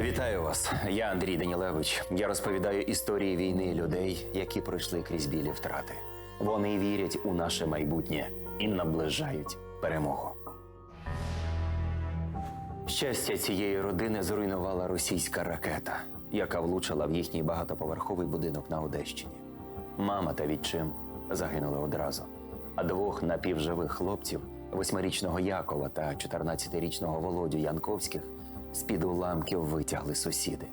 Вітаю вас. Я Андрій Данілевич. Я розповідаю історії війни людей, які пройшли крізь білі втрати. Вони вірять у наше майбутнє і наближають перемогу. Щастя цієї родини зруйнувала російська ракета, яка влучила в їхній багатоповерховий будинок на Одещині. Мама та відчим загинули одразу, а двох напівживих хлопців, восьмирічного Якова та 14-річного Володю Янковських, з-під уламків витягли сусіди.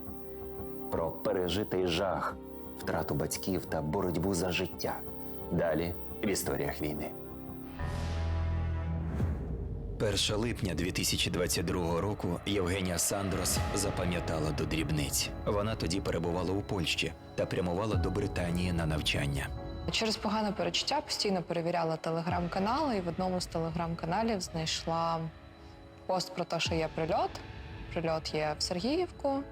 Про пережитий жах, втрату батьків та боротьбу за життя. Далі в історіях війни. 1 липня 2022 року Євгенія Сандрос запам'ятала до дрібниць. Вона тоді перебувала у Польщі та прямувала до Британії на навчання. Через погане перечуття постійно перевіряла телеграм-канали, і в одному з телеграм-каналів знайшла пост про те, що є прильот. Прильот є в Сергіївку.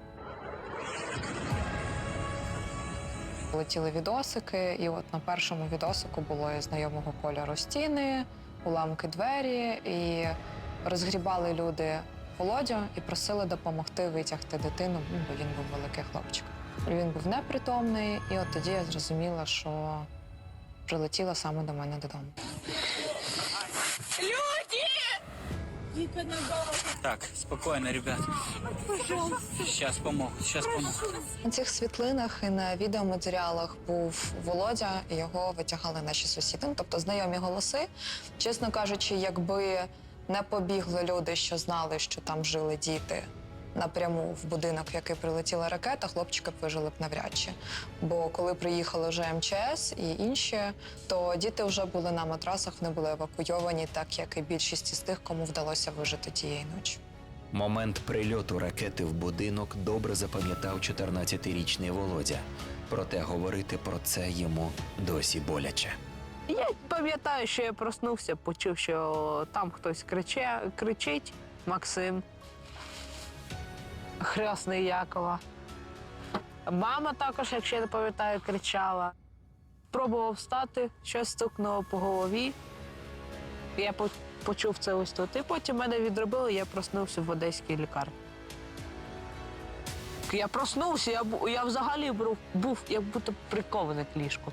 Летіли відосики, і от на першому відосику було знайомого кольору стіни, уламки двері, і розгрібали люди Володю і просили допомогти витягти дитину, ну, бо він був великий хлопчик. Він був непритомний, і от тоді я зрозуміла, що прилетіла саме до мене додому. Так, спокойно, ребят. Сейчас помогу, сейчас помогу. На цих світлинах і на відеоматеріалах був Володя, і його витягали наші сусіди, ну, тобто знайомі голоси. Чесно кажучи, якби не побігли люди, що знали, що там жили діти напряму в будинок, в який прилетіла ракета, хлопчики б вижили б навряд чи. Бо коли приїхали вже МЧС і інші, то діти вже були на матрасах, вони були евакуйовані, так як і більшість із тих, кому вдалося вижити тієї ночі. Момент прильоту ракети в будинок добре запам'ятав 14-річний Володя. Проте говорити про це йому досі боляче. Я пам'ятаю, що я проснувся, почув, що там хтось криче, кричить Максим, хресний Якова. Мама також, якщо я не пам'ятаю, кричала. Пробував встати, щось стукнуло по голові. Я почув це ось тут. І потім мене відробили, я проснувся в одеській лікарні. Я проснувся, я, я взагалі був, був як будто прикований к ліжку.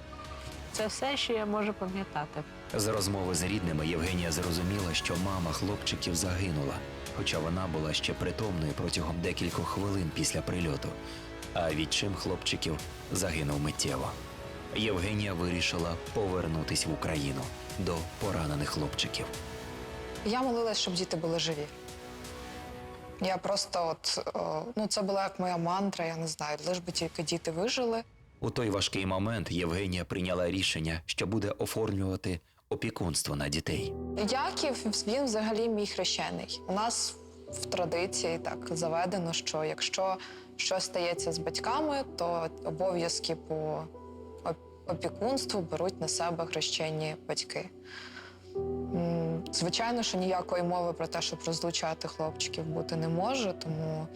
Це все, що я можу пам'ятати. З розмови з рідними Євгенія зрозуміла, що мама хлопчиків загинула, хоча вона була ще притомною протягом декількох хвилин після прильоту. А відчим хлопчиків загинув миттєво. Євгенія вирішила повернутись в Україну до поранених хлопчиків. Я молилась, щоб діти були живі. Я просто, от, о, ну, це була як моя мантра, я не знаю, лиш би тільки діти вижили. У той важкий момент Євгенія прийняла рішення, що буде оформлювати опікунство на дітей. Яків він взагалі мій хрещений. У нас в традиції так заведено, що якщо щось стається з батьками, то обов'язки по опікунству беруть на себе хрещені батьки. Звичайно, що ніякої мови про те, щоб розлучати хлопчиків бути не може, тому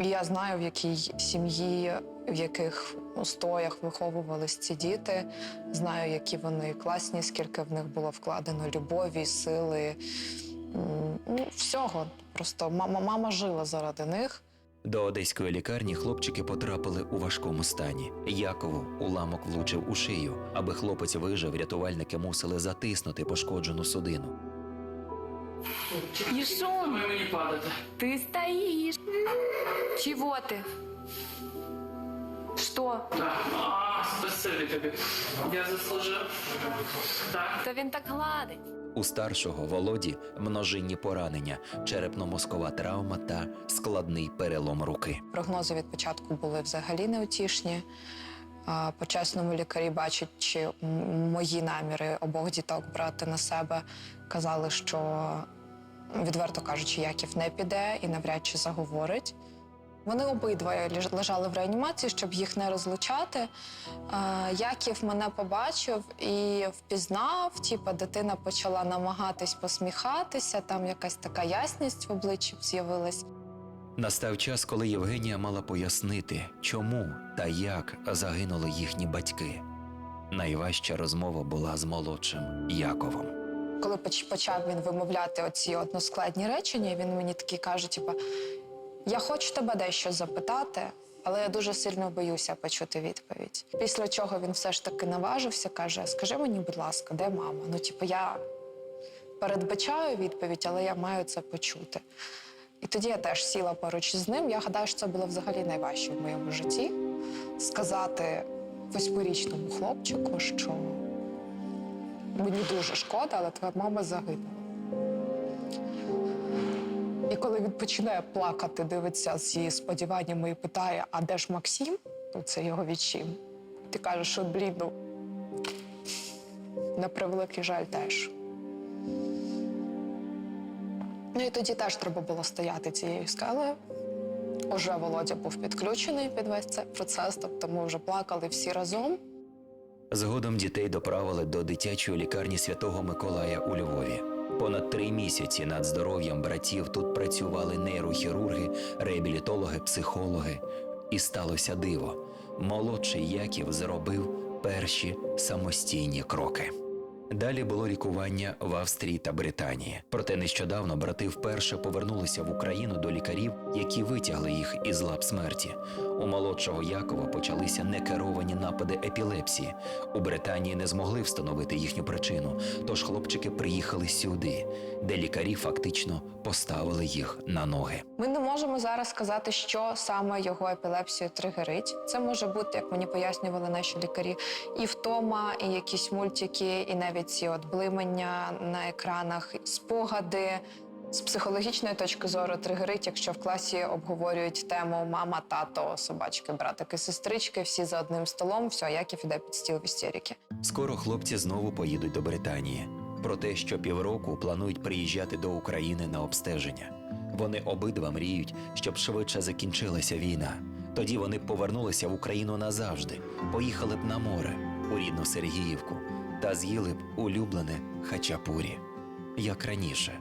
я знаю, в якій сім'ї, в яких устоях виховувались ці діти. Знаю, які вони класні, скільки в них було вкладено любові, сили, ну, всього. Просто мама, мама жила заради них. До одеської лікарні хлопчики потрапили у важкому стані. Якову уламок влучив у шию. Аби хлопець вижив, рятувальники мусили затиснути пошкоджену судину. Ешон, мені падати. ты стоишь. Чего ты? Что? А, спасибі тобі. Я заслужив. Так. Та він так гладить. У старшого Володі множинні поранення, черепно-мозкова травма та складний перелом руки. Прогнози від початку були взагалі неутішні. А, По-чесному лікарі, бачачи м- мої наміри обох діток брати на себе, казали, що відверто кажучи, Яків не піде і навряд чи заговорить. Вони обидва лежали в реанімації, щоб їх не розлучати. Яків мене побачив і впізнав. Типа дитина почала намагатись посміхатися, там якась така ясність в обличчі з'явилась. Настав час, коли Євгенія мала пояснити, чому та як загинули їхні батьки. Найважча розмова була з молодшим Яковом. Коли почав він вимовляти оці односкладні речення, він мені такі каже: типа, Я хочу тебе дещо запитати, але я дуже сильно боюся почути відповідь. Після чого він все ж таки наважився, каже: Скажи мені, будь ласка, де мама? Ну, типу, я передбачаю відповідь, але я маю це почути. І тоді я теж сіла поруч з ним. Я гадаю, що це було взагалі найважче в моєму житті сказати восьмирічному хлопчику, що мені дуже шкода, але твоя мама загинула. І коли він починає плакати, дивиться зі сподіваннями і питає: а де ж Максим? Ну, це його відчим. Ти кажеш, що блін, ну, на превеликий жаль теж. Ну і тоді теж треба було стояти цією скелею. Уже Володя був підключений під весь цей процес, тобто ми вже плакали всі разом. Згодом дітей доправили до дитячої лікарні Святого Миколая у Львові. Понад три місяці над здоров'ям братів тут працювали нейрохірурги, реабілітологи, психологи. І сталося диво. Молодший Яків зробив перші самостійні кроки. Далі було лікування в Австрії та Британії. Проте нещодавно брати вперше повернулися в Україну до лікарів, які витягли їх із лап смерті. У молодшого Якова почалися некеровані напади епілепсії. У Британії не змогли встановити їхню причину, тож хлопчики приїхали сюди, де лікарі фактично поставили їх на ноги. Ми не можемо зараз сказати, що саме його епілепсію тригерить. Це може бути, як мені пояснювали наші лікарі, і втома, і якісь мультики, і навіть ці от блимання на екранах, спогади. З психологічної точки зору тригерить, якщо в класі обговорюють тему мама, тато, собачки, братики, сестрички, всі за одним столом, все, Яків іде під стіл в істерики. Скоро хлопці знову поїдуть до Британії. Про те, що півроку планують приїжджати до України на обстеження. Вони обидва мріють, щоб швидше закінчилася війна. Тоді вони б повернулися в Україну назавжди, поїхали б на море у рідну Сергіївку та з'їли б улюблене хачапурі, як раніше,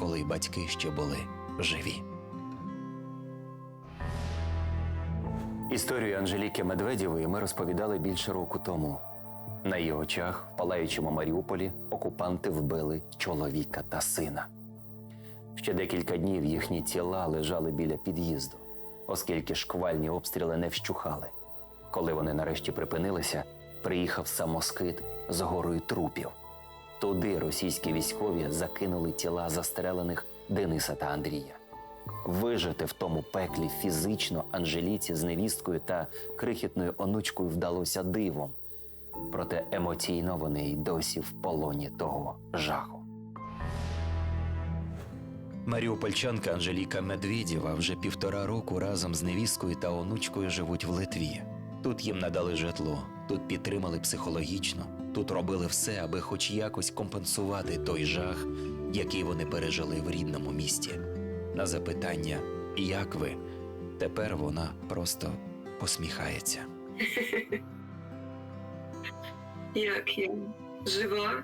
коли батьки ще були живі. Історію Анжеліки Медведєвої ми розповідали більше року тому. На її очах в палаючому Маріуполі окупанти вбили чоловіка та сина. Ще декілька днів їхні тіла лежали біля під'їзду, оскільки шквальні обстріли не вщухали. Коли вони нарешті припинилися, приїхав самоскид з горою трупів. Туди російські військові закинули тіла застрелених Дениса та Андрія. Вижити в тому пеклі фізично Анжеліці з невісткою та крихітною онучкою вдалося дивом. Проте емоційно вони й досі в полоні того жаху. Маріупольчанка Анжеліка Медведєва вже півтора року разом з невісткою та онучкою живуть в Литві. Тут їм надали житло, тут підтримали психологічно, тут робили все, аби хоч якось компенсувати той жах, який вони пережили в рідному місті. На запитання, як ви, тепер вона просто посміхається. Як я жива.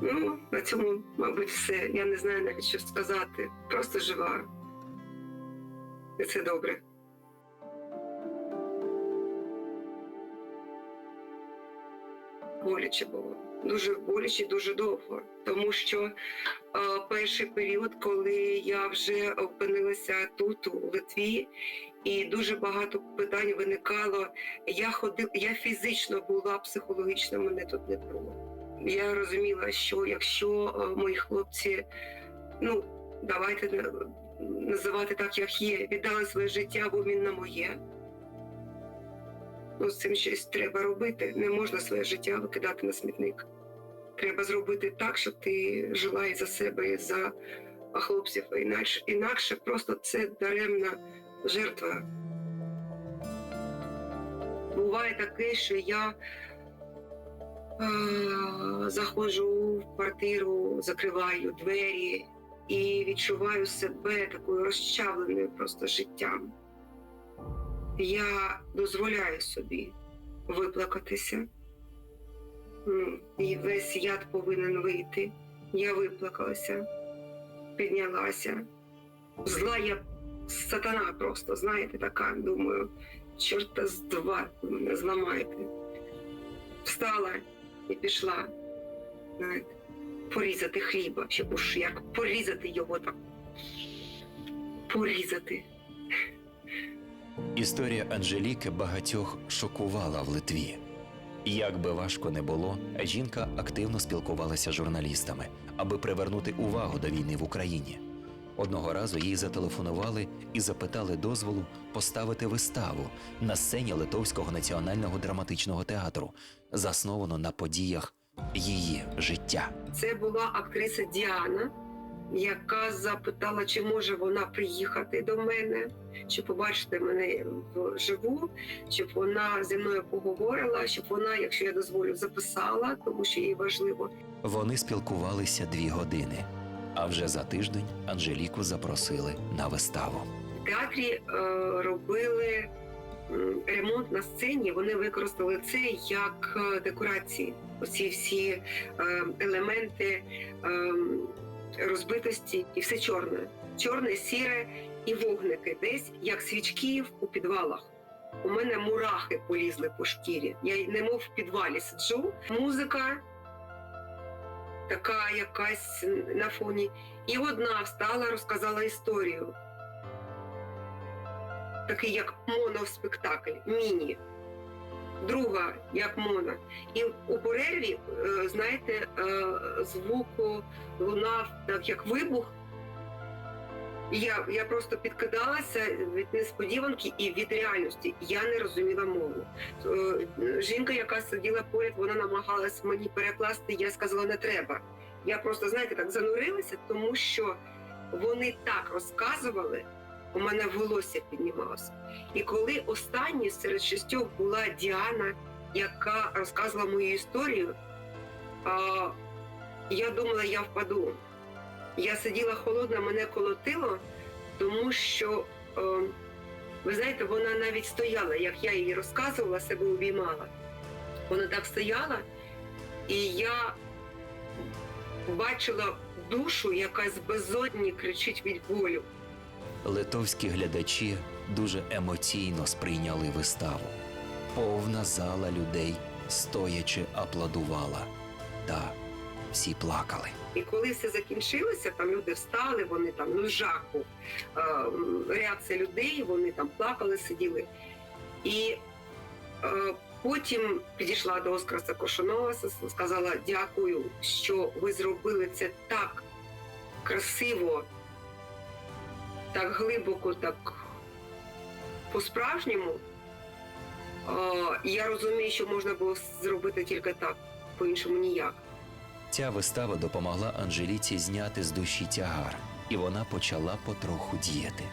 Ну, на цьому, мабуть, все. Я не знаю навіть що сказати. Просто жива. І це добре. Боляче було. Дуже боляче, дуже довго. Тому що е, перший період, коли я вже опинилася тут, у Литві, і дуже багато питань виникало. Я ходив, я фізично була, психологічно мене тут не було. Я розуміла, що якщо е, мої хлопці, ну давайте на- називати так, як є, віддали своє життя в обмін на моє. Ну, з цим щось треба робити. Не можна своє життя викидати на смітник. Треба зробити так, щоб ти жила і за себе, і за хлопців. Інакше, інакше просто це даремна жертва. Буває таке, що я е, заходжу в квартиру, закриваю двері і відчуваю себе такою розчавленою просто життям. Я дозволяю собі виплакатися. І весь яд повинен вийти. Я виплакалася, піднялася. Зла я сатана просто, знаєте, така, думаю, чорта з два мене зламаєте. Встала і пішла. Знаєте. порізати хліба, щоб уж як порізати його так. Порізати. Історія Анжеліки багатьох шокувала в Литві. Як би важко не було, жінка активно спілкувалася з журналістами, аби привернути увагу до війни в Україні. Одного разу їй зателефонували і запитали дозволу поставити виставу на сцені Литовського національного драматичного театру, засновану на подіях її життя. Це була актриса Діана, яка запитала, чи може вона приїхати до мене, щоб побачити мене вживу, щоб вона зі мною поговорила, щоб вона, якщо я дозволю, записала, тому що їй важливо. Вони спілкувалися дві години. А вже за тиждень Анжеліку запросили на виставу. В театрі е, робили ремонт на сцені. Вони використали це як е, декорації. Оці всі е, елементи е, розбитості, і все чорне, чорне, сіре і вогники, десь як свічки у підвалах. У мене мурахи полізли по шкірі. Я немов в підвалі сиджу. Музика така якась на фоні. І одна встала, розказала історію. Такий як моноспектакль, міні. Друга як моно. І у перерві, е, знаєте, е, звуку лунав як вибух. Я, я просто підкидалася від несподіванки і від реальності. Я не розуміла мову. Е, Жінка, яка сиділа поряд, вона намагалась мені перекласти. Я сказала, не треба. Я просто, знаєте, так занурилася, тому що вони так розказували, у мене волосся піднімалося. І коли останньою серед шістьох була Діана, яка розказувала мою історію, я думала, я впаду. Я сиділа холодна, мене колотило, тому що, е, ви знаєте, вона навіть стояла, як я їй розказувала, себе обіймала. Вона так стояла, і я бачила душу, яка з безодні кричить від болю. Литовські глядачі дуже емоційно сприйняли виставу. Повна зала людей стоячи аплодувала, та всі плакали. І коли все закінчилося, там люди встали, вони там ну жах був. Е, реакція людей, вони там плакали, сиділи. І е, потім підійшла до Оскара Кошанова, сказала: дякую, що ви зробили це так красиво, так глибоко, так по-справжньому. Я розумію, що можна було зробити тільки так, по-іншому ніяк. Ця вистава допомогла Анжеліці зняти з душі тягар, і вона почала потроху діяти.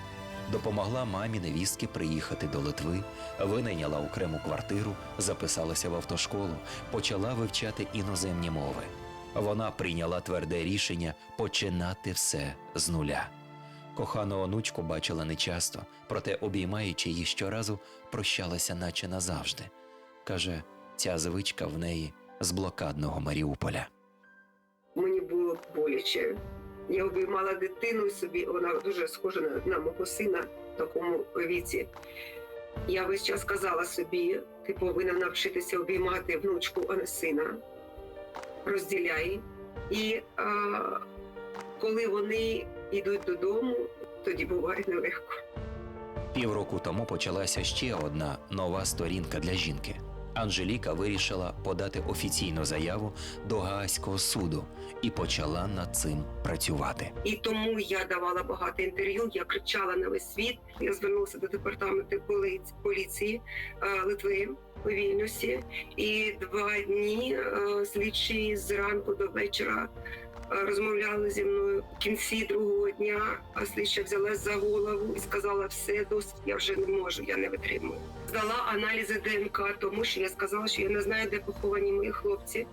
Допомогла мамі невістки приїхати до Литви, винайняла окрему квартиру, записалася в автошколу, почала вивчати іноземні мови. Вона прийняла тверде рішення починати все з нуля. Кохану онучку бачила нечасто, проте, обіймаючи її щоразу, прощалася, наче назавжди. Каже, ця звичка в неї з блокадного Маріуполя. мені було боляче. Я обіймала дитину собі, вона дуже схожа на, на мого сина в такому віці. Я весь час казала собі: ти повинна навчитися обіймати внучку, а не сина. Розділяй. І а, коли вони йдуть додому, тоді буває нелегко. Півроку тому почалася ще одна нова сторінка для жінки. Анжеліка вирішила подати офіційну заяву до Гаазького суду і почала над цим працювати. І тому я давала багато інтерв'ю, я кричала на весь світ. Я звернулася до департаменту поліц- поліції е, Литви у Вільнюсі. І два дні е, слідчі зранку до вечора розмовляли зі мною. В кінці другого дня а слідча взялась за голову і сказала: все досить, я вже не можу, я не витримую. Здала аналізи ДНК, тому що я сказала, що я не знаю, де поховані мої хлопці.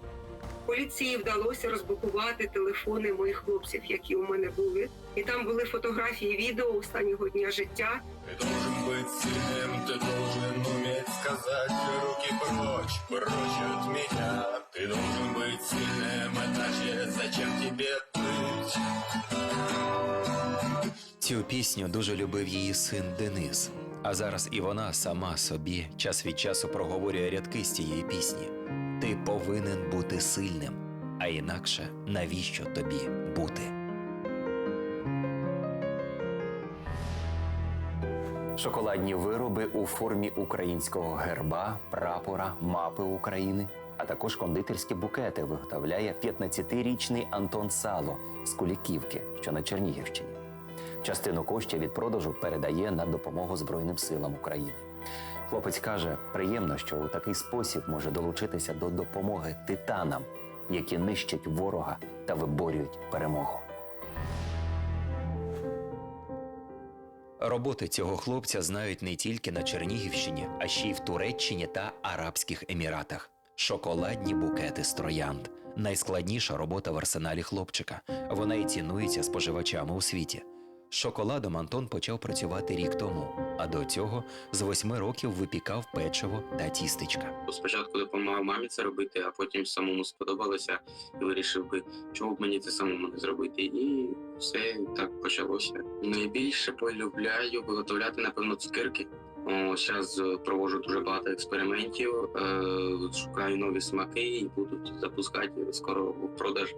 Поліції вдалося розблокувати телефони моїх хлопців, які у мене були. І там були фотографії, відео останнього дня життя. Ты должен быть сильным, ты должен уметь сказать руки прочь, прочь от меня. Ты должен быть сильным, иначе зачем тебе быть? Цю пісню дуже любив її син Денис. А зараз і вона сама собі час від часу проговорює рядки з цієї пісні. Ти повинен бути сильним. а інакше навіщо тобі бути? Шоколадні вироби у формі українського герба, прапора, мапи України, а також кондитерські букети виготовляє 15-річний Антон Сало з Куліківки, що на Чернігівщині. Частину коштів від продажу передає на допомогу Збройним силам України. Хлопець каже, приємно, що у такий спосіб може долучитися до допомоги титанам, які нищать ворога та виборюють перемогу. Роботи цього хлопця знають не тільки на Чернігівщині, а ще й в Туреччині та Арабських Еміратах. Шоколадні букети з троянд найскладніша робота в арсеналі хлопчика. Вона і цінується споживачами у світі. Шоколадом Антон почав працювати рік тому, а до цього з восьми років випікав печиво та тістечка. Спочатку допомагав мамі це робити, а потім самому сподобалося і вирішив би, чого б мені це самому не зробити. І все так почалося. Найбільше полюбляю виготовляти, напевно, цукерки. Зараз проводжу дуже багато експериментів, е, шукаю нові смаки і будуть запускати скоро в продаж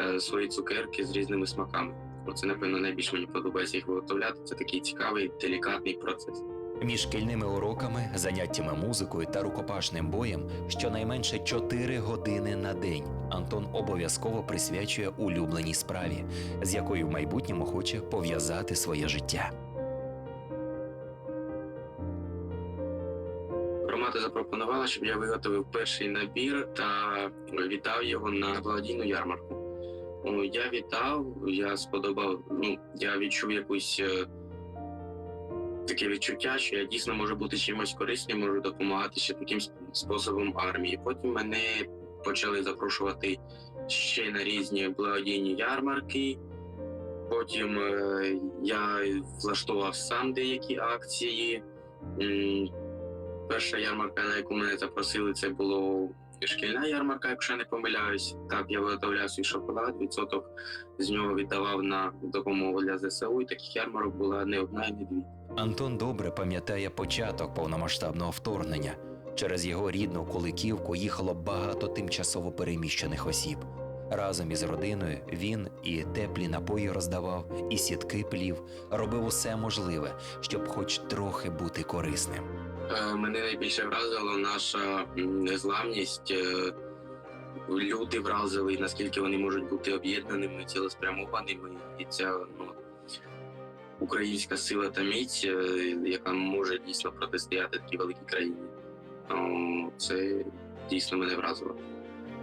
е, свої цукерки з різними смаками. Оце, напевно, найбільше мені подобається їх виготовляти. Це такий цікавий, делікатний процес. Між шкільними уроками, заняттями музикою та рукопашним боєм щонайменше 4 години на день Антон обов'язково присвячує улюбленій справі, з якою в майбутньому хоче пов'язати своє життя. Запропонувала, щоб я виготовив перший набір та віддав його на благодійну ярмарку. Я віддав, я сподобав. Ну я відчув якусь е, таке відчуття, що я дійсно можу бути чимось корисним, можу допомагати ще таким способом армії. Потім мене почали запрошувати ще на різні благодійні ярмарки. Потім е, я влаштував сам деякі акції. Перша ярмарка, на яку мене запросили, це було шкільна ярмарка, якщо я не помиляюсь. Так, я виготовляв свій шоколад, відсоток з нього віддавав на допомогу для ЗСУ. І таких ярмарок була не одна і не дві. Антон добре пам'ятає початок повномасштабного вторгнення. Через його рідну Куликівку їхало багато тимчасово переміщених осіб. Разом із родиною він і теплі напої роздавав, і сітки плів, робив усе можливе, щоб хоч трохи бути корисним. Е, Мене найбільше вразила наша незламність. Е, Люди вразили, наскільки вони можуть бути об'єднаними, цілеспрямованими, і ця ну, українська сила та міць, е, яка може дійсно протистояти такій великій країні. Це дійсно мене вразило.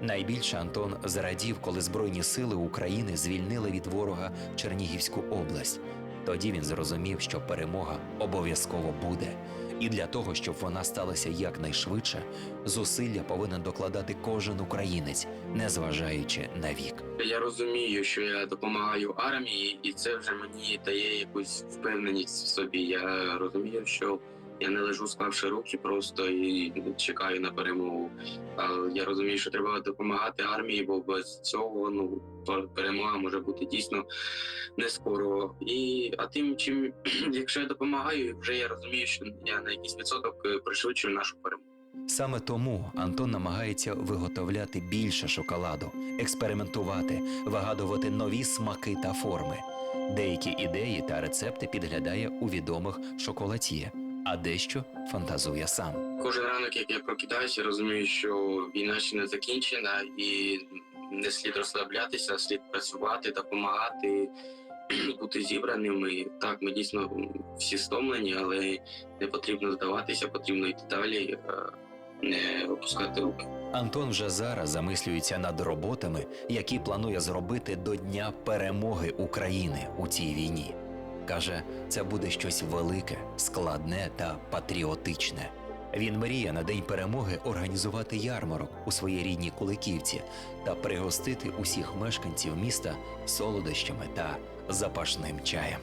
Найбільше Антон зрадів, коли Збройні сили України звільнили від ворога Чернігівську область. Тоді він зрозумів, що перемога обов'язково буде. І для того, щоб вона сталася якнайшвидше, зусилля повинен докладати кожен українець, незважаючи на вік. Я розумію, що я допомагаю армії, і це вже мені дає якусь впевненість в собі. Я розумію, що я не лежу, склавши руки просто і чекаю на перемогу. А я розумію, що треба допомагати армії, бо без цього ну перемога може бути дійсно не скоро. І а тим, чим якщо я допомагаю, вже я розумію, що я на якийсь відсоток е, пришвидшую нашу перемогу. Саме тому Антон намагається виготовляти більше шоколаду, експериментувати, вигадувати нові смаки та форми. Деякі ідеї та рецепти підглядає у відомих шоколатіє, а дещо фантазує сам. Кожен ранок, як я прокидаюся, розумію, що війна ще не закінчена, і не слід розслаблятися, слід працювати, допомагати, бути зібраними. Так, ми дійсно всі стомлені, але не потрібно здаватися, потрібно йти далі, е, не опускати руки. Антон вже зараз замислюється над роботами, які планує зробити до Дня перемоги України у цій війні. Каже, це буде щось велике, складне та патріотичне. Він мріє на день перемоги організувати ярмарок у своїй рідній Куликівці та пригостити усіх мешканців міста солодощами та запашним чаєм.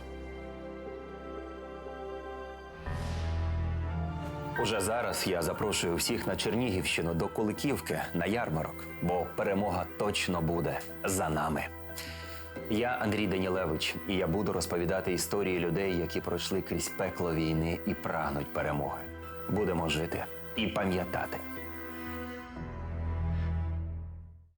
Уже зараз я запрошую всіх на Чернігівщину до Куликівки на ярмарок, бо перемога точно буде за нами. Я Андрій Данілевич, і я буду розповідати історії людей, які пройшли крізь пекло війни і прагнуть перемоги. Будемо жити і пам'ятати,